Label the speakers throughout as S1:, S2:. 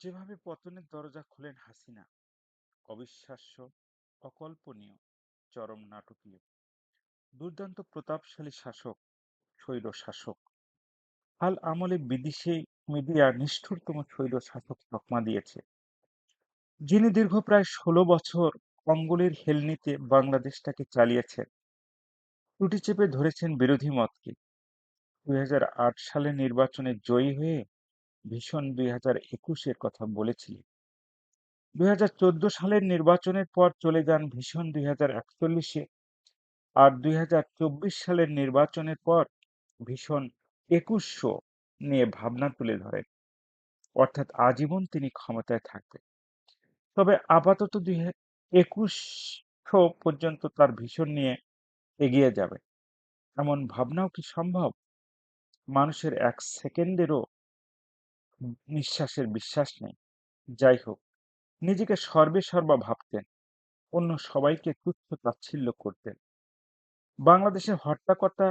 S1: যেভাবে পতনের দরজা খোলেন হাসিনা, অবিশ্বাস্য, অকল্পনীয়, চরম নাটকীয়। দুর্দান্ত প্রতাপশালী শাসক স্বৈর শাসক। হাল আমলে বিদেশে মিডিয়া নিষ্ঠুরতম স্বৈর শাসক তকমা দিয়েছে। যিনি দীর্ঘ প্রায় ষোলো বছর অঙ্গুলের হেলনিতে বাংলাদেশটাকে চালিয়েছেন, ত্রুটি চেপে ধরেছেন বিরোধী মতকে। দুই সালের নির্বাচনে জয়ী হয়ে ভীষণ দুই হাজার একুশের কথা বলেছিলেন। দুই হাজার চোদ্দ সালের নির্বাচনের পর চলে যান ভীষণ দুই হাজার একচল্লিশে। আর দুই হাজার চব্বিশ সালের নির্বাচনের পর ভীষণ একুশশো নিয়ে ভাবনা তুলে ধরেন। অর্থাৎ আজীবন তিনি ক্ষমতায় থাকবেন। তবে আপাতত দুই একুশশো পর্যন্ত তার ভীষণ নিয়ে এগিয়ে যাবে। এমন ভাবনাও কি সম্ভব? মানুষের এক সেকেন্ডেরও নিঃশ্বাসের বিশ্বাস নেই। যাই হোক, নিজেকে সর্বে সর্বা ভাবতেন, অন্য সবাইকে তুচ্ছ তাচ্ছিল্য করতেন। বাংলাদেশের হট্টাকর্তা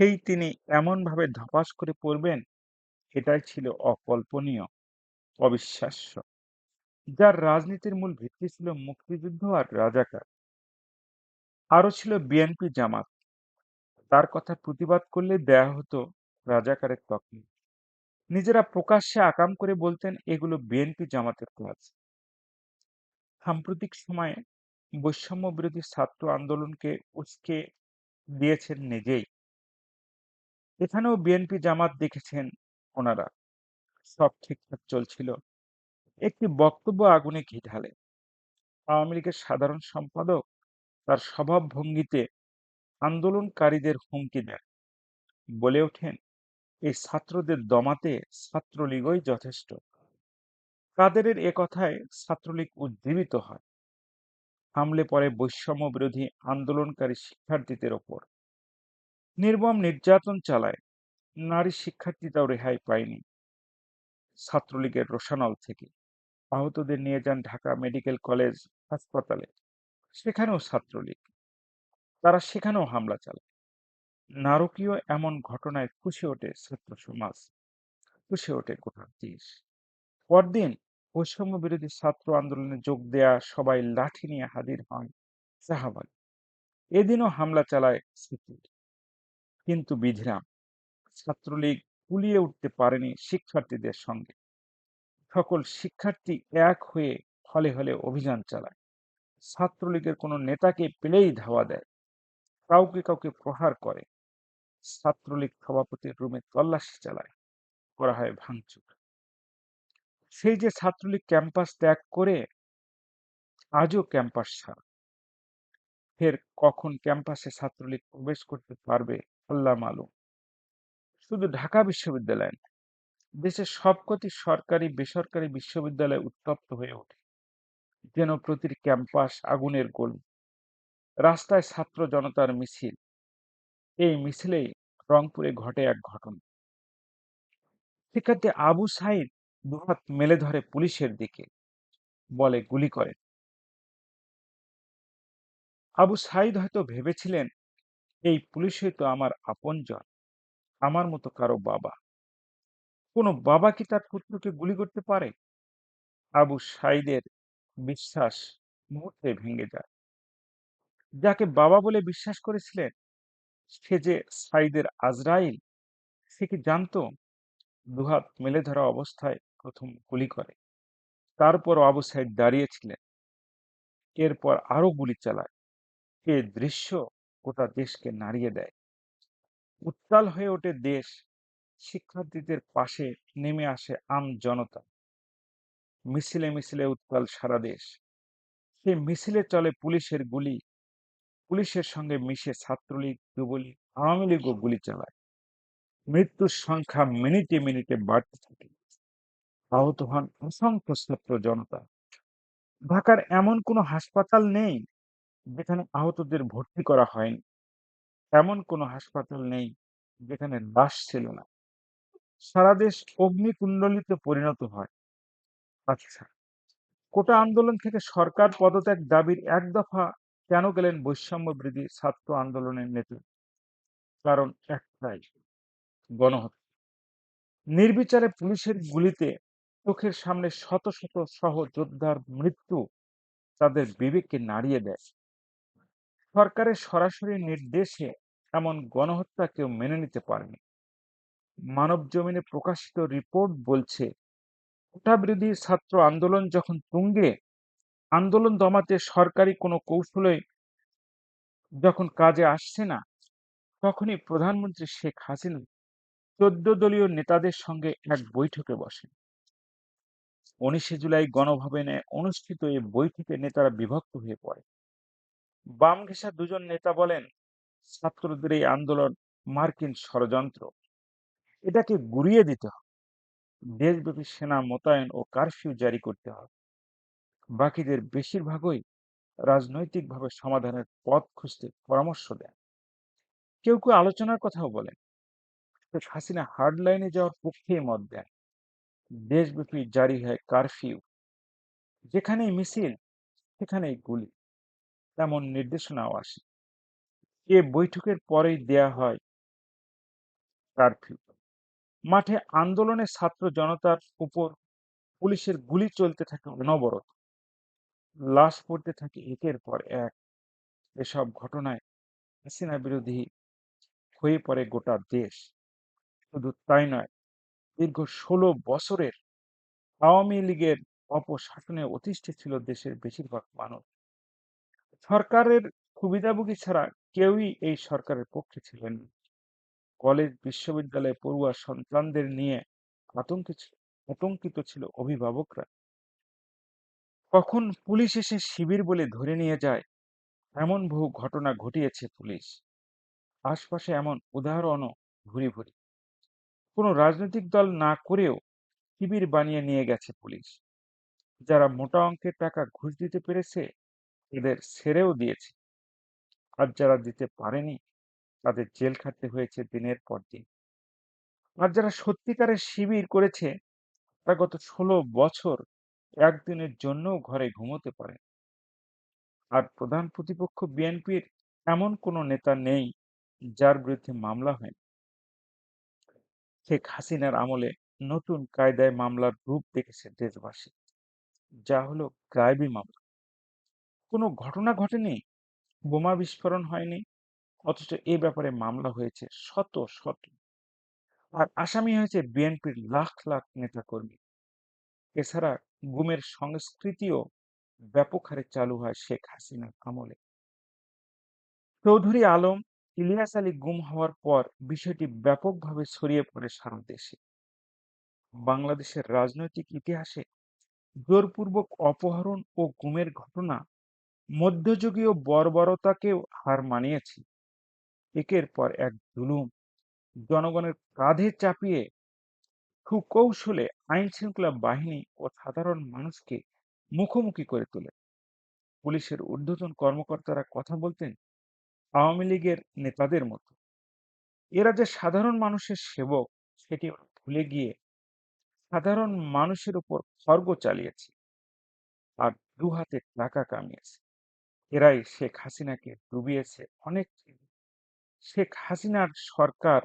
S1: সেই তিনি এমনভাবে ধপাস করে পড়বেন, এটাই ছিল অকল্পনীয়, অবিশ্বাস্য। যার রাজনীতির মূল ভিত্তি ছিল মুক্তিযুদ্ধ আর রাজাকার। আরও ছিল বিএনপি জামাত। তার কথা প্রতিবাদ করলে দেয়া হতো রাজাকারের তকলিফ নিজেরা প্রকাশ্যে আকাম করে বলতেন, এগুলো বিএনপি জামাতের কাজ সাম্প্রতিক সময়ে বৈষম্য বিরোধী ছাত্র আন্দোলনকে উস্কে দিয়েছেন নিজেই। এখানেও বিএনপি জামাত দেখেছেন ওনারা। সব ঠিকঠাক চলছিল। একটি বক্তব্য আগুনে ঘি ঢালে। আওয়ামী লীগের সাধারণ সম্পাদক তার স্বভাব ভঙ্গিতে আন্দোলনকারীদের হুমকি দেন। বলে ওঠেন এই ছাত্রদের দমাতে ছাত্রলীগই যথেষ্ট। কাদেরের এ কথায় ছাত্রলীগ উজ্জীবিত হয়। হামলে পড়ে বৈষম্য বিরোধী আন্দোলনকারী শিক্ষার্থীদের ওপর। নির্মম নির্যাতন চালায়, নারী শিক্ষার্থীরাও রেহাই পায়নি। ছাত্রলীগের রোশানল থেকে আহতদের নিয়ে যান ঢাকা মেডিকেল কলেজ হাসপাতালে। সেখানেও ছাত্রলীগ। তারা সেখানেও হামলা চালায়। নারকীয় এমন ঘটনায় খুশি ওঠে ছাত্র সমাজ। খুশি ওঠে গোটা দেশ। পরদিন বৈষম্য বিরোধী ছাত্র আন্দোলনে যোগ দেয়া সবাই লাঠি নিয়ে হাজির হন শাহবাগ। এদিনও হামলা চালায় সিপির কিন্তু বিধিরাম, ছাত্রলীগ কুলিয়ে উঠতে পারেনি শিক্ষার্থীদের সঙ্গে। সকল শিক্ষার্থী এক হয়ে হলে হলে অভিযান চালায়। ছাত্রলীগের কোনো নেতাকে পেলেই ধাওয়া দেয়। কাউকে কাউকে প্রহার করে। ছাত্রলীগ সভাপতির রুমে তল্লাশি চালায়, করা হয় ভাঙচুর। সেই যে ছাত্রলীগ ক্যাম্পাস ত্যাগ করে আজও ক্যাম্পাস ছাড়া, ফের কখন ক্যাম্পাসে ছাত্রলীগ প্রবেশ করতে পারবে আল্লাহ মালুম। শুধু ঢাকা বিশ্ববিদ্যালয় নয় দেশের সবকটি সরকারি, বেসরকারি বিশ্ববিদ্যালয় উত্তপ্ত হয়ে ওঠে, যেন প্রতিটি ক্যাম্পাস আগুনের গোল। রাস্তায় ছাত্র জনতার মিছিল এই মিছিলেই রংপুরে ঘটে এক ঘটনা। শিক্ষার্থী আবু সাইদ দুহাত মেলে ধরে পুলিশের দিকে বলে গুলি করে। আবু সাইদ হয়তো ভেবেছিলেন, এই পুলিশই তো আমার আপনজন, আমার মতো কারও বাবা। কোনো বাবা কি তার পুত্রকে গুলি করতে পারে? আবু সাইদের বিশ্বাস মুহূর্তে ভেঙে যায়। যাকে বাবা বলে বিশ্বাস করেছিলেন সে যে সাইদের আজরাইল, সে কি জানতো? দুহাত মেলে ধরা অবস্থায় প্রথম গুলি করে। তারপর আবু সাইদ দাঁড়িয়েছিলেন। এরপর আরও গুলি চালায়। এ দৃশ্য গোটা দেশকে নাড়িয়ে দেয়। উত্তাল হয়ে ওঠে দেশ। শিক্ষার্থীদের পাশে নেমে আসে আম জনতা। মিছিলে মিছিলে উত্তাল সারা দেশ। সেই মিছিলে চলে পুলিশের গুলি পুলিশের সঙ্গে মিশে ছাত্রলীগ, যুবলীগ, আওয়ামী লীগও গুলি চালায়। মৃত্যুর সংখ্যা মিনিটে মিনিটে বাড়তে থাকে। আহত হন অসংখ্য ছাত্র জনতা। ঢাকার এমন কোনো হাসপাতাল নেই যেখানে আহতদের ভর্তি করা হয়নি। এমন কোনো হাসপাতাল নেই যেখানে লাশ ছিল না। সারা দেশ অগ্নিকুণ্ডলিতে পরিণত হয়। আচ্ছা কোটা আন্দোলন থেকে সরকার পদত্যাগ দাবির এক দফা কেন গেলেন বৈষম্য বৃদ্ধি ছাত্র আন্দোলনের নেতা? কারণ একটাই, গণহত্যা। নির্বিচারে পুলিশের গুলিতে চোখের সামনে শত শত সহযোদ্ধার মৃত্যু তাদের বিবেককে নাড়িয়ে দেয়। সরকারের সরাসরি নির্দেশে এমন গণহত্যা কেউ মেনে নিতে পারেনি। মানব জমিনে প্রকাশিত রিপোর্ট বলছে কোটা বিরোধী ছাত্র আন্দোলন যখন তুঙ্গে আন্দোলন দমাতে সরকারি কোনো কৌশলে যখন কাজে আসছে না, তখনই প্রধানমন্ত্রী শেখ হাসিনা চোদ্দ দলীয় নেতাদের সঙ্গে এক বৈঠকে বসেন। উনিশে জুলাই গণভবনে অনুষ্ঠিত এই বৈঠকে নেতারা বিভক্ত হয়ে পড়ে। বাম ঘেঁষা দুজন নেতা বলেন, ছাত্রদের এই আন্দোলন মার্কিন ষড়যন্ত্র। এটাকে গুড়িয়ে দিতে হবে। দেশব্যাপী সেনা মোতায়েন ও কারফিউ জারি করতে হবে। বাকিদের বেশিরভাগই রাজনৈতিকভাবে সমাধানের পথ খুঁজতে পরামর্শ দেন। কেউ কেউ আলোচনার কথাও বলেন। শেখ হাসিনা হার্ড লাইনে যাওয়ার পক্ষে মত দেন। দেশব্যাপী জারি হয় কারফিউ যেখানেই মিছিল, সেখানেই গুলি, তেমন নির্দেশনাও আসে। এ বৈঠকের পরেই দেয়া হয় কারফিউ মাঠে আন্দোলনে ছাত্র জনতার উপর পুলিশের গুলি চলতে থাকে অনবরত। লাশ পড়তে থাকে একের পর এক। এসব ঘটনায় হাসিনা বিরোধী হয়ে পড়ে গোটা দেশ। শুধু তাই নয়, দীর্ঘ ষোলো বছরের আওয়ামী লীগের অপশাসনে অতিষ্ঠ ছিল দেশের বেশিরভাগ মানুষ। সরকারের সুবিধাভোগী ছাড়া কেউই এই সরকারের পক্ষে ছিলেন কলেজ, বিশ্ববিদ্যালয়ে, পড়ুয়া সন্তানদের নিয়ে আতঙ্কে ছিল, আতঙ্কিত ছিল অভিভাবকরা। কখন পুলিশ এসে শিবির বলে ধরে নিয়ে যায়? এমন বহু ঘটনা ঘটিয়েছে পুলিশ। আশপাশে এমন উদাহরণও ভুরি ভুরি কোনো রাজনৈতিক দল না করেও শিবির বানিয়ে নিয়ে গেছে পুলিশ। যারা মোটা অঙ্কের টাকা ঘুষ দিতে পেরেছে, এদের ছেড়েও দিয়েছে। আর যারা দিতে পারেনি, তাদের জেল খাটতে হয়েছে দিনের পর দিন। আর যারা সত্যিকারের শিবির করেছে তারা গত ষোলো বছর একদিনের জন্যও ঘরে ঘুমোতে পারে আর প্রধান প্রতিপক্ষ বিএনপির এমন কোনো নেতা নেই যার বিরুদ্ধে মামলা হয়নি। শেখ হাসিনার আমলে নতুন কায়দায় মামলার রূপ দেখেছে দেশবাসী। যা হলো গায়েবী মামলা। কোনো ঘটনা ঘটেনি, বোমা বিস্ফোরণ হয়নি, অথচ এ ব্যাপারে মামলা হয়েছে শত শত। আর আসামি হয়েছে বিএনপির লাখ লাখ নেতাকর্মী। এছাড়া গুমের সংস্কৃতিও ব্যাপক হারে চালু হয় শেখ হাসিনার আমলে। চৌধুরী আলম, ইলিয়াস আলী গুম হওয়ার পর বিষয়টি ব্যাপকভাবে ছড়িয়ে পড়ে সারা দেশে। বাংলাদেশের রাজনৈতিক ইতিহাসে জোরপূর্বক অপহরণ ও গুমের ঘটনা মধ্যযুগীয় বর্বরতাকেও হার মানিয়েছে। একের পর এক জুলুম। জনগণের কাঁধে চাপিয়ে সুকৌশলে আইন শৃঙ্খলা বাহিনী ও সাধারণ মানুষকে মুখোমুখি করে তোলে। পুলিশের ঊর্ধ্বতন কর্মকর্তারা কথা বলতেন আওয়ামী লীগের নেতাদের মতো। এরা যে সাধারণ মানুষের সেবক, সেটি ভুলে গিয়ে সাধারণ মানুষের উপর খর্গ চালিয়েছে আর দু হাতে টাকা কামিয়েছে। এরাই শেখ হাসিনাকে ডুবিয়েছে অনেক। শেখ হাসিনার সরকার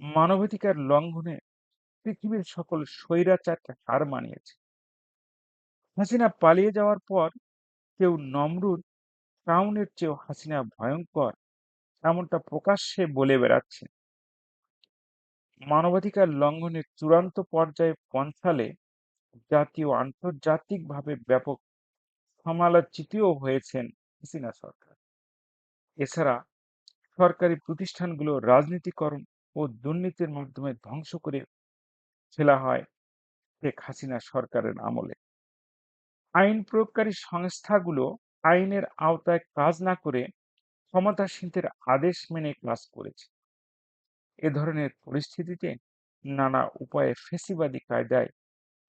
S1: মানবাধিকার লঙ্ঘনে পৃথিবীর সকল স্বৈরাচারকে হার মানিয়েছে। হাসিনা পালিয়ে যাওয়ার পর কেউ নমরুদ ফ্রাউনের চেয়েও হাসিনা ভয়ঙ্কর এমনটা প্রকাশ্যে বলে বেড়াচ্ছে। মানবাধিকার লঙ্ঘনের চূড়ান্ত পর্যায়ে পৌঁছালে জাতীয় আন্তর্জাতিকভাবে ব্যাপক সমালোচিতও হয়েছেন হাসিনা সরকার। এছাড়া সরকারি প্রতিষ্ঠানগুলো রাজনীতিকরণ ও দুর্নীতির মাধ্যমে ধ্বংস করে ফেলা হয় শেখ হাসিনা সরকারের আমলে। আইন প্রয়োগকারী সংস্থাগুলো আইনের আওতায় কাজ না করে ক্ষমতাসীনদের আদেশ মেনে কাজ করেছে। এ ধরনের পরিস্থিতিতে নানা উপায়ে ফেসিবাদী কায়দায়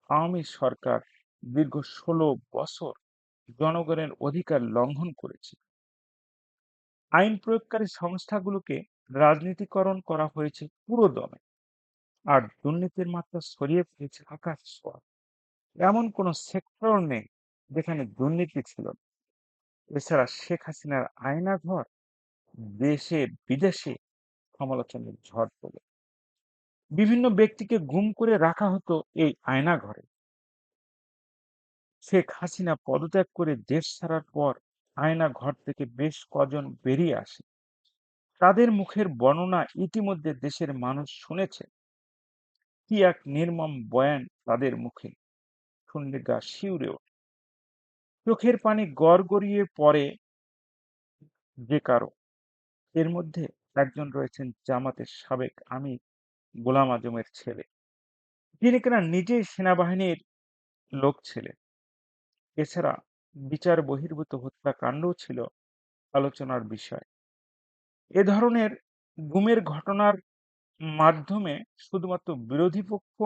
S1: আওয়ামী সরকার দীর্ঘ ষোলো বছর জনগণের অধিকার লঙ্ঘন করেছে। আইন প্রয়োগকারী সংস্থাগুলোকে রাজনীতিকরণ করা হয়েছে পুরো দমে। আর দুর্নীতির মাত্রা ছড়িয়ে পড়েছে আকাশ ছোঁয়া। এমন কোনো সেক্টর নেই যেখানে দুর্নীতি ছিল এছাড়া শেখ হাসিনার আয়নাঘর দেশে বিদেশে সমালোচনার ঝড় তোলে। বিভিন্ন ব্যক্তিকে গুম করে রাখা হতো এই আয়নাঘরে। শেখ হাসিনা পদত্যাগ করে দেশ ছাড়ার পর আয়না ঘর থেকে বেশ কজন বেরিয়ে আসে। তাদের মুখের বর্ণনা ইতিমধ্যে দেশের মানুষ শুনেছে কি এক নির্মম বয়ান তাদের মুখে? শুনলে গা শিউরে ওঠে। চোখের পানি গড় গড়িয়ে পড়ে যে কারও। এর মধ্যে একজন রয়েছেন জামাতের সাবেক আমির গোলাম আজমের ছেলে। যিনি কিনা নিজেই সেনাবাহিনীর লোক ছিলেন। এছাড়া বিচার বহির্ভূত হত্যাকাণ্ডও ছিল আলোচনার বিষয়। এ ধরনের গুমের ঘটনার মাধ্যমে শুধুমাত্র বিরোধী পক্ষ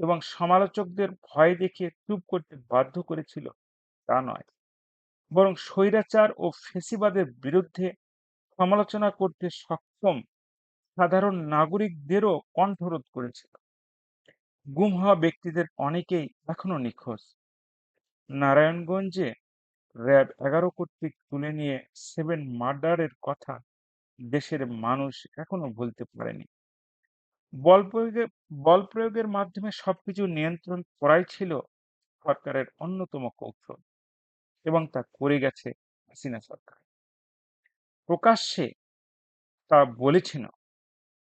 S1: এবং সমালোচকদের ভয় দেখিয়ে চুপ করতে বাধ্য করেছিল, তা নয়। বরং স্বৈরাচার ও ফেসিবাদের বিরুদ্ধে সমালোচনা করতে সক্ষম সাধারণ নাগরিকদেরও কণ্ঠরোধ করেছিল। গুম হওয়া ব্যক্তিদের অনেকেই এখনও নিখোঁজ। নারায়ণগঞ্জে র্যাব এগারো কর্তৃক তুলে নিয়ে সেভেন মার্ডারের কথা দেশের মানুষ এখনও ভুলতে পারেনি। বল প্রয়োগে, বল প্রয়োগের মাধ্যমে সবকিছু নিয়ন্ত্রণ করাই ছিল সরকারের অন্যতম কৌশল এবং তা করে গেছে হাসিনা সরকার। প্রকাশ্যে তা বলেছিল,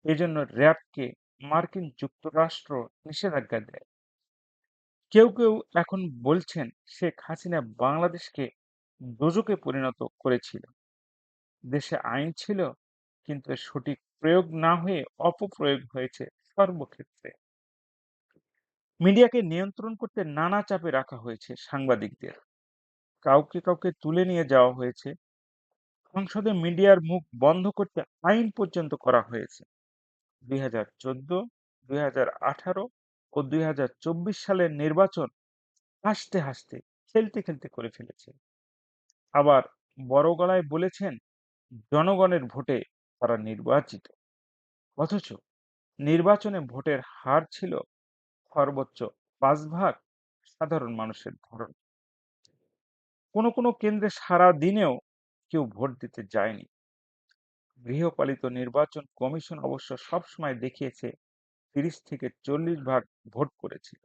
S1: এজন্য র্যাবকে মার্কিন যুক্তরাষ্ট্র নিষেধাজ্ঞা দেয়। কেউ কেউ এখন বলছেন শেখ হাসিনা বাংলাদেশকে দোজকে পরিণত করেছিল। দেশে আইন ছিল, কিন্তু সঠিক প্রয়োগ না হয়ে অপপ্রয়োগ হয়েছে সর্বক্ষেত্রে। মিডিয়াকে নিয়ন্ত্রণ করতে নানা চাপে রাখা হয়েছে সাংবাদিকদের। কাউকে কাউকে তুলে নিয়ে যাওয়া হয়েছে। সংসদে মিডিয়ার মুখ বন্ধ করতে আইন পর্যন্ত করা হয়েছে। দুই হাজার চোদ্দ, দুই হাজার আঠারো ও দুই হাজার চব্বিশ সালের নির্বাচন হাসতে হাসতে, খেলতে খেলতে করে ফেলেছে। আবার বড় গলায় বলেছেন, জনগণের ভোটে তারা নির্বাচিত। অথচ নির্বাচনে ভোটের হার ছিল সর্বোচ্চ পাঁচ ভাগ সাধারণ মানুষের ধরন। কোনো কোনো কেন্দ্রে সারা দিনেও কেউ ভোট দিতে যায়নি। গৃহপালিত নির্বাচন কমিশন অবশ্য সবসময় দেখিয়েছে, তিরিশ থেকে চল্লিশ ভাগ ভোট করেছিল।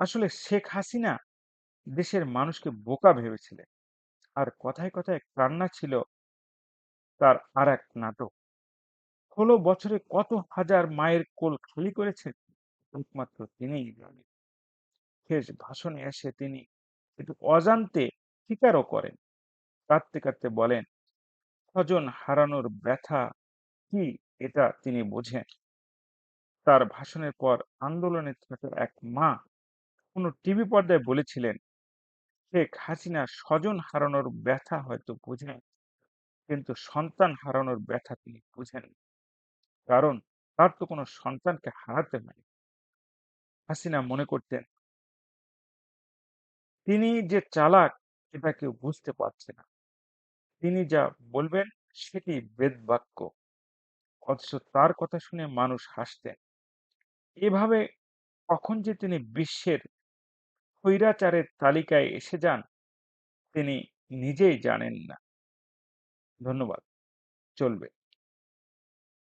S1: আসলে শেখ হাসিনা দেশের মানুষকে বোকা ভেবেছিলেন। আর কথায় কথায় কান্না ছিল তার আর এক নাটক। ষোলো বছরে কত হাজার মায়ের কোল খালি করেছে একমাত্র তিনিই জানেন। শেষ ভাষণে এসে তিনি একটু অজান্তে স্বীকারও করেন। কাঁদতে কাঁদতে বলেন, স্বজন হারানোর ব্যথা কি এটা তিনি বোঝেন? তার ভাষণের পর আন্দোলনে থাকা এক মা কোনো টিভি পর্দায় বলেছিলেন, শেখ হাসিনা স্বজন হারানোর ব্যথা হয়তো বোঝেন। কিন্তু সন্তান হারানোর ব্যথা তিনি বুঝেন। কারণ তার তো কোনো সন্তানকে হারাতে হয়নি। হাসিনা মনে করতেন তিনি যে চালাক এটা কেউ বুঝতে পারছে না। তিনি যা বলবেন, সেটি বেদবাক্য। অথচ তার কথা শুনে মানুষ হাসতেন। এভাবে কখন যে তিনি বিশ্বের স্বৈরাচারের তালিকায় এসে যান, তিনি নিজেই জানেন না। ধন্যবাদ চলবে